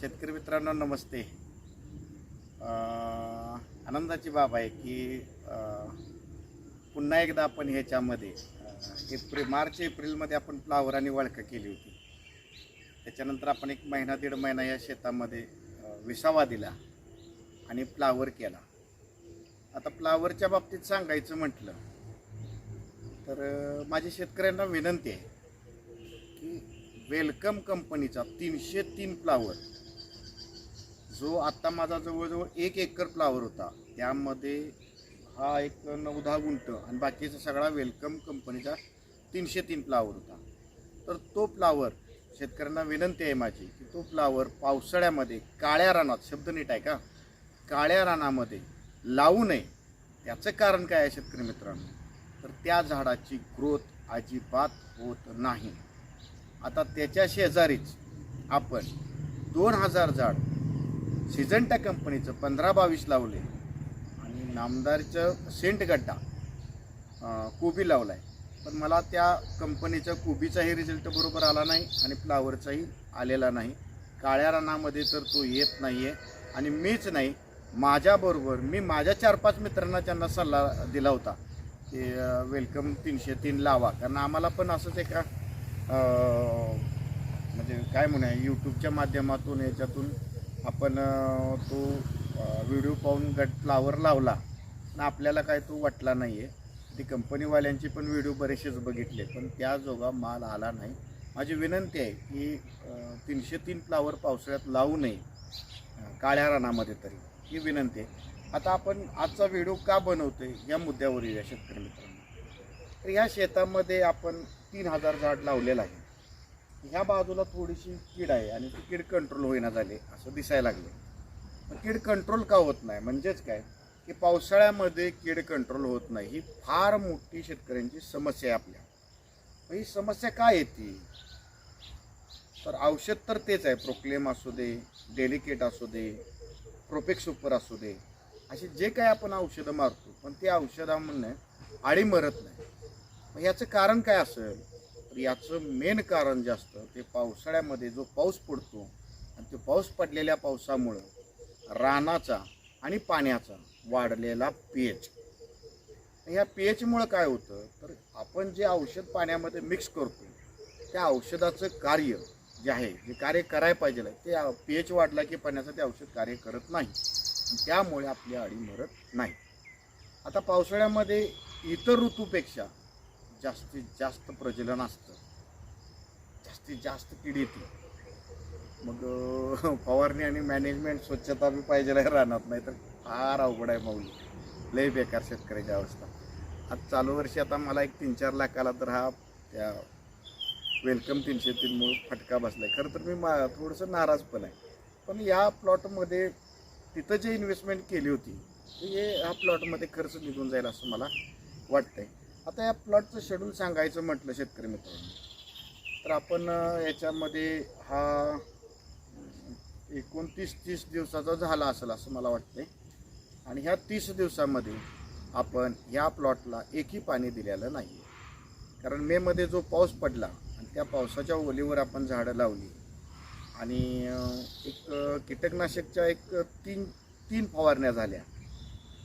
शेतकरी मित्रांनो नमस्ते. आनंदाची बाब आहे की पुन्हा एकदा आपण ह्याच्यामध्ये एप्रिल मार्च एप्रिलमध्ये आपण फ्लावर आणि केली होती. त्याच्यानंतर आपण एक महिना दीड महिना या शेतामध्ये विसावा दिला आणि फ्लावर केला. आता फ्लावरच्या बाबतीत सांगायचं म्हटलं तर माझ्या माझी शेतकऱ्यांना विनंती आहे की वेलकम कंपनीचा तीनशे तीन फ्लावर जो आत्ता माझा जवळजवळ एक एकर फ्लावर होता त्यामध्ये हा एक नऊ दहा गुंट आणि बाकीचा सगळा वेलकम कंपनीचा तीनशे तीन फ्लावर होता. तर तो फ्लावर शेतकऱ्यांना विनंती आहे माझी की तो फ्लावर पावसाळ्यामध्ये काळ्या रानात शब्द नीट आहे का? काळ्या रानामध्ये लावू नये. त्याचं कारण काय आहे शेतकरी मित्रांनो? तर त्या झाडाची ग्रोथ अजिबात होत नाही. आता त्याच्या शेजारीच आपण दोन हजार झाड सिजंटा कंपनीचं पंधरा बावीस लावले. आणि नामदारचं सेंट गड्डा कोबी लावला आहे पण मला त्या कंपनीच्या कोबीचाही रिझल्ट बरोबर आला नाही आणि फ्लावरचाही आलेला नाही. काळ्या रानामध्ये तर तो येत नाही आहे आणि मीच नाही. माझ्याबरोबर मी माझ्या चार पाच मित्रांना त्यांना सल्ला दिला होता की वेलकम तीनशे तीन लावा. कारण आम्हाला पण असंच एका म्हणजे काय म्हणूया यूट्यूबच्या माध्यमातून याच्यातून आपण तो व्हिडिओ पाहून गट फ्लावर लावला पण आपल्याला काय तो वाटला नाही आहे ती कंपनीवाल्यांची पण व्हिडिओ बरेचसेच बघितले पण त्या जोगा माल आला नाही. माझी विनंती आहे की तीनशे तीन फ्लावर पावसाळ्यात लावू नये काळ्या रानामध्ये तरी. ही विनंती आहे. आता आपण आजचा व्हिडिओ का बनवतो आहे या मुद्द्यावर येऊया शेतकरी मित्रांनो. तर ह्या शेतामध्ये आपण तीन हजार झाड लावलेलं आहे. ह्या बाजूला थोडीशी कीड आहे आणि ती कीड कंट्रोल होईना झाली असं दिसायला लागले कीड कंट्रोल का होत नाही? म्हणजेच काय? की पावसाळ्यामध्ये कीड कंट्रोल होत नाही. ही फार मोठी शेतकऱ्यांची समस्या आहे आपल्या. मग ही समस्या काय येते? तर औषध तर तेच आहे. प्रोक्लेम असू दे डेलिकेट असू दे प्रोपेक्स सुपर असू दे. असे जे काही आपण औषधं मारतो पण ते औषधामधून आळी मरत नाही. मग याचं कारण काय असेल? याचं मेन कारण जे असतं ते पावसाळ्यामध्ये जो पाऊस पडतो आणि ते पाऊस पडलेल्या पावसामुळं रानाचा आणि पाण्याचा वाढलेला पीएच ह्या पीएचमुळं काय होतं तर आपण जे औषध पाण्यामध्ये मिक्स करतो त्या औषधाचं कार्य जे आहे जे कार्य करायला पाहिजे ते पेच वाढला की पाण्याचं ते औषध कार्य करत नाही. त्यामुळे आपली अळी मरत नाही. आता पावसाळ्यामध्ये इतर ऋतूपेक्षा जास्तीत जास्त प्रजनन असतं. जास्तीत जास्त कीड येते मग फवारणी आणि मॅनेजमेंट स्वच्छता बी पाहिजे राहणार नाही तर फार अवघड आहे माऊली. लय बेकार शेतकऱ्याची अवस्था. आज चालू वर्षी आता मला एक तीन चार लाखाला तर हा त्या वेलकम तीनशे तीनमुळे फटका बसलाय. खरं तर मी मा थोडंसं नाराज पण आहे. पण या प्लॉटमध्ये तिथं जे इन्व्हेस्टमेंट केली होती ते हे ह्या प्लॉटमध्ये खर्च निघून जाईल असं मला वाटतंय. आता या प्लॉटचं शेड्यूल सांगायचं म्हटलं शेतकरी मित्रांनो. तर आपण याच्यामध्ये हा एकोणतीस तीस दिवसाचा झाला असेल असं मला वाटते आणि ह्या तीस दिवसामध्ये आपण ह्या प्लॉटला एकही पाणी दिलेलं नाही कारण मेमध्ये जो पाऊस पडला आणि त्या पावसाच्या ओलीवर आपण झाडं लावली आणि एक कीटकनाशकच्या एक तीन तीन फवारण्या झाल्या.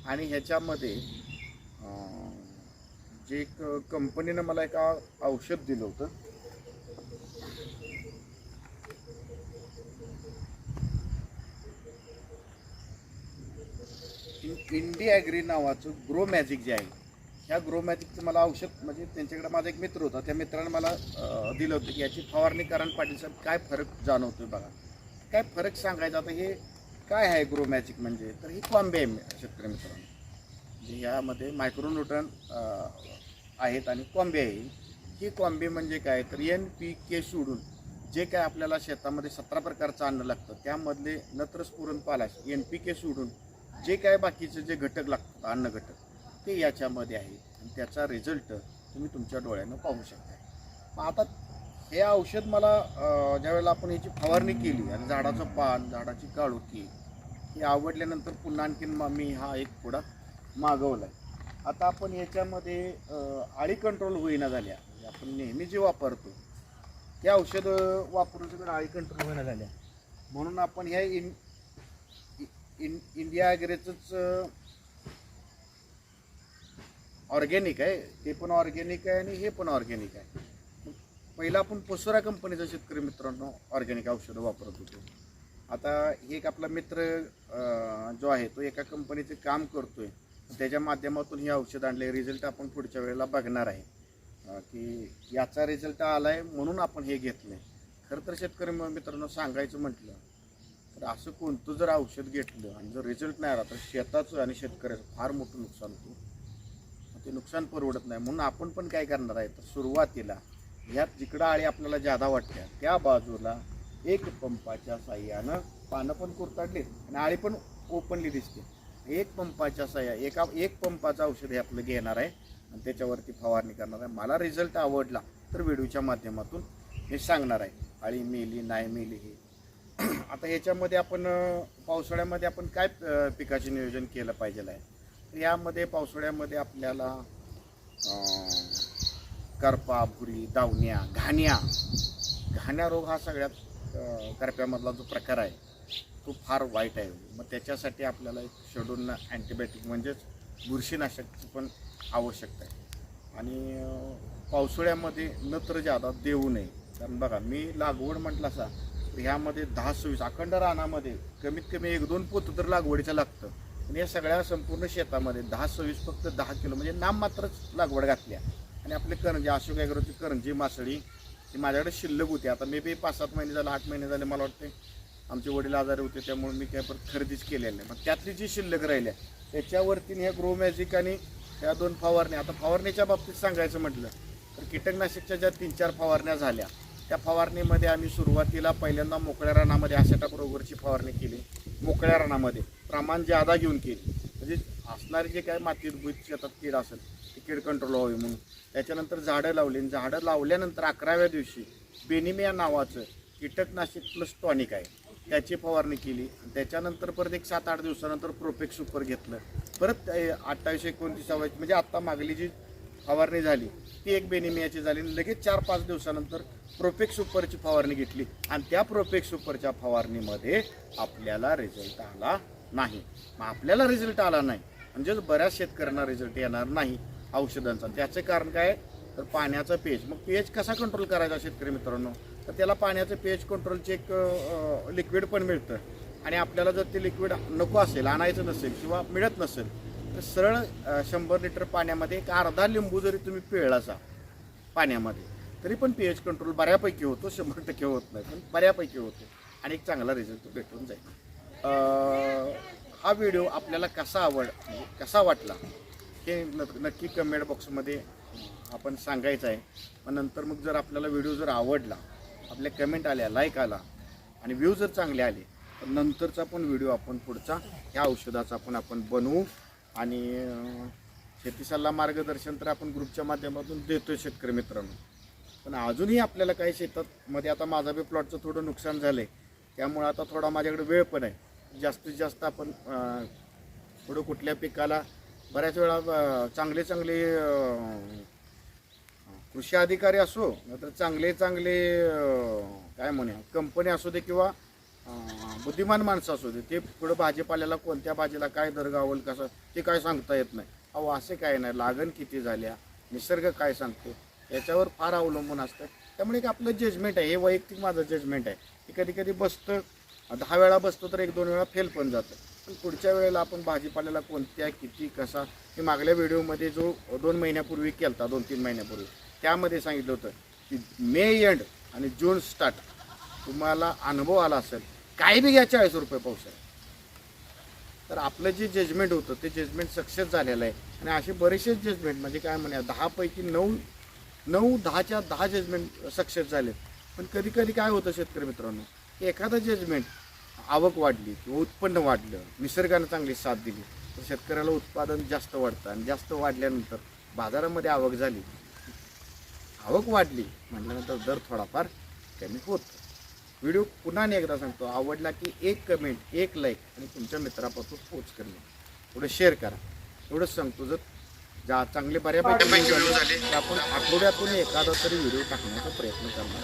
आणि ह्याच्यामध्ये जे एक कंपनीनं मला एक औषध दिलं होतं. इंडी ॲग्री नावाचं ग्रो मॅजिक जे आहे ह्या ग्रो मॅजिकचं मला औषध म्हणजे त्यांच्याकडे माझा एक मित्र होता त्या मित्राने मला दिलं होतं की याची फवारणी कारण पाटील साहेब काय फरक जाणवतोय बघा. काय फरक सांगायचा आता हे काय आहे ग्रो मॅजिक म्हणजे? तर ही कॉम्बे आहे शेतकरी मित्रांनो. म्हणजे यामध्ये मायक्रोन्यूट्रन आहेत आणि कॉम्बे आहे. ही कॉम्बे म्हणजे काय? तर एन पी के सोडून जे काय आपल्याला शेतामध्ये सतरा प्रकारचं अन्न लागतं त्यामधले नत्र स्फुरण पालाश एन पी के सोडून जे काय बाकीचे जे घटक लागतात अन्न घटक ते याच्यामध्ये आहे. आणि त्याचा रिझल्ट तुम्ही तुमच्या डोळ्यानं पाहू शकता. मग आता हे औषध मला ज्यावेळेला आपण याची फवारणी केली आणि झाडाचं पान झाडाची काळोखी हे आवडल्यानंतर पुन्हा आणखीन मग मी हा एक पुढा मागवला आहे आता आपण याच्यामध्ये आळी कंट्रोल होईना झाल्या. आपण नेहमी जे वापरतो ते औषधं वापरून सगळं आळी कंट्रोल होईना झाल्या. म्हणून आपण ह्या इन इन इंडिया ॲग्रेचंच ऑर्गॅनिक आहे. ते पण ऑर्गॅनिक आहे आणि हे पण ऑर्गॅनिक आहे. पहिला आपण पसुरा कंपनीचा शेतकरी मित्रांनो ऑर्गॅनिक औषधं वापरत होतो. आता एक आपला मित्र जो आहे तो एका कंपनीचं काम करतोय. त्याच्या माध्यमातून हे औषध आणले. रिझल्ट आपण पुढच्या वेळेला बघणार आहे. की याचा रिझल्ट आहे म्हणून आपण हे घेतलं आहे खरं तर शेतकरी मित्रांनो सांगायचं म्हटलं तर असं कोणतं जर औषध घेतलं आणि जर रिझल्ट नाही आला तर शेताचं आणि शेतकऱ्याचं फार मोठं नुकसान होतं. ते नुकसान परवडत नाही. म्हणून आपण पण काय करणार आहे तर सुरुवातीला ह्यात जिकडं आळी आपल्याला जादा वाटत्या त्या बाजूला एक पंपाच्या साह्यानं पानं पण कुरताडलीत आणि आळी पण ओपनली दिसते. एक पंपाच्या साह्या एका एक पंपाचं औषध हे आपलं घेणार आहे आणि त्याच्यावरती फवारणी करणार आहे. मला रिझल्ट आवडला तर व्हिडिओच्या माध्यमातून हे सांगणार आहे. अळी मेली नाही मेली हे. आता ह्याच्यामध्ये आपण पावसाळ्यामध्ये आपण काय पिकाचे नियोजन केलं पाहिजे आहे? तर यामध्ये पावसाळ्यामध्ये आपल्याला करपा भुरी दावण्या घाण्या. घाण्या रोग हा सगळ्यात करप्यामधला जो प्रकार आहे. तो फार वाईट आहे. मग त्याच्यासाठी आपल्याला एक शेड्यूलनं अँटीबायोटिक म्हणजेच बुरशीनाशकची पण आवश्यकता आहे. आणि पावसाळ्यामध्ये नत्र जादा देऊ नये. कारण बघा मी लागवड म्हटलं असा ह्यामध्ये दहा सव्वीस अखंड रानामध्ये कमीत कमी एक दोन पोतं तर लागवडीचं लागतं. आणि या सगळ्या संपूर्ण शेतामध्ये दहा सव्वीस फक्त दहा किलो म्हणजे नाममात्रच लागवड घातल्या. आणि आपले करंजी अशोक ॲग्रोची करंजी मासळी ती माझ्याकडे शिल्लक होती. आता मे बी पाच सात महिने झाले आठ महिने झाले मला वाटते आमचे वडील आजारी होते त्यामुळे मी काय परत खरेदीच केलेलं नाही. मग त्यातली जी शिल्लक राहिल्या त्याच्यावरती ह्या ग्रो मॅजिक आणि ह्या दोन फवारण्या आता फवारणीच्या बाबतीत सांगायचं म्हटलं तर कीटकनाशकच्या ज्या तीन चार फवारण्या झाल्या त्या फवारणीमध्ये आम्ही सुरुवातीला पहिल्यांदा मोकळ्या रानामध्ये आसेटा बरोबरची फवारणी केली. मोकळ्या रानामध्ये प्रमाण जादा घेऊन केली. म्हणजे असणारे जे काय मातीत भूत शेतात कीड असेल ती कीड कंट्रोल व्हावी म्हणून. त्याच्यानंतर झाडं लावली आणि झाडं लावल्यानंतर अकराव्या दिवशी बेनिमिया नावाचं कीटकनाशक प्लस टॉनिक आहे. त्याची फवारणी केली. आणि त्याच्यानंतर परत एक सात आठ दिवसानंतर प्रोपेक्स सुपर घेतलं. परत अठ्ठावीस एकोणतीसावा म्हणजे आत्ता मागली जी फवारणी झाली ती एक बेनिमियाची झाली आणि लगेच चार पाच दिवसानंतर प्रोपेक्स सुपरची फवारणी घेतली. आणि त्या प्रोफेक्स सुपरच्या फवारणीमध्ये आपल्याला रिझल्ट आला नाही. मग आपल्याला रिझल्ट आला नाही. म्हणजेच बऱ्याच शेतकऱ्यांना रिझल्ट येणार नाही औषधांचा. त्याचं कारण काय? तर पाण्याचा पेज मग पेज कसा कंट्रोल करायचा शेतकरी मित्रांनो? तर त्याला पाण्याचं पेज कंट्रोलचे एक लिक्विड पण मिळतं. आणि आपल्याला जर ते लिक्विड नको असेल आणायचं नसेल किंवा मिळत नसेल तर सरळ शंभर लिटर पाण्यामध्ये एक अर्धा लिंबू जरी तुम्ही पिळलासा पाण्यामध्ये तरी पण पी एच कंट्रोल बऱ्यापैकी होतो शंभर टक्के होत नाही पण बऱ्यापैकी होतो. आणि एक चांगला रिझल्ट भेटून जाईल. हा व्हिडिओ आपल्याला कसा आवड कसा वाटला हे नक्की कमेंट बॉक्समध्ये आपण सांगायचं आहे. मग नंतर मग जर आपल्याला व्हिडिओ जर आवडला आपल्या कमेंट आल्या लाईक आला आणि व्ह्यू जर चांगले आले तर नंतरचा पण व्हिडिओ आपण पुढचा ह्या औषधाचा पण आपण बनवू. आणि अं, शेती सल्ला मार्गदर्शन तर आपण ग्रुपच्या माध्यमातून देतोय शेतकरी मित्रांनो. पण अजूनही आपल्याला काही शेतात मध्ये आता माझा बी प्लॉटचं थोडं नुकसान झालं आहे त्यामुळं आता थोडा माझ्याकडे वेळ पण आहे. जास्तीत जास्त आपण थोडं कुठल्या पिकाला बऱ्याच वेळा चांगले चांगले कृषी अधिकारी असो नाहीतर चांगले चांगले काय म्हणूया कंपनी असू दे किंवा बुद्धिमान माणसं असू दे ते पुढं भाजीपाल्याला कोणत्या भाजीला काय दर गावल कसं ते काय सांगता येत नाही. अहो असे काय नाही लागण किती झाल्या निसर्ग काय सांगतो याच्यावर फार अवलंबून असतं. त्यामुळे एक आपलं जजमेंट आहे हे वैयक्तिक माझं जजमेंट आहे. की कधी कधी बसतं दहा वेळा बसतो तर एक दोन वेळा फेल पण जातं. पण पुढच्या वेळेला आपण भाजीपाल्याला कोणत्या किती कसा हे मागल्या व्हिडिओमध्ये जो दोन महिन्यापूर्वी केलता दोन तीन महिन्यापूर्वी त्यामध्ये सांगितलं होतं की मे एंड आणि जून स्टार्ट तुम्हाला अनुभव आला असेल काही बी घ्या चाळीस रुपये पाऊस आहे तर आपलं जे जजमेंट होतं ते जजमेंट सक्सेस झालेलं आहे. आणि असे बरेचसे जजमेंट म्हणजे काय म्हणा दहापैकी नऊ नऊ दहाच्या दहा जजमेंट सक्सेस झाले. पण कधी कधी काय होतं शेतकरी मित्रांनो की एखादं जजमेंट आवक वाढली किंवा उत्पन्न वाढलं निसर्गानं चांगली साथ दिली तर शेतकऱ्याला उत्पादन जास्त वाढतं. आणि जास्त वाढल्यानंतर बाजारामध्ये आवक झाली आवक वाढली म्हटल्यानंतर दर थोडाफार कमी होतो. व्हिडिओ पुन्हा आणि एकदा सांगतो. आवडला की एक कमेंट एक लाईक आणि तुमच्या मित्रापासून पोच करणे. थोडं शेअर करा. एवढंच सांगतो. जर जा चांगले बऱ्यापैकी व्हिडिओ झाले. तर आपण आठवड्यातून एखादा तरी व्हिडिओ टाकण्याचा प्रयत्न करणार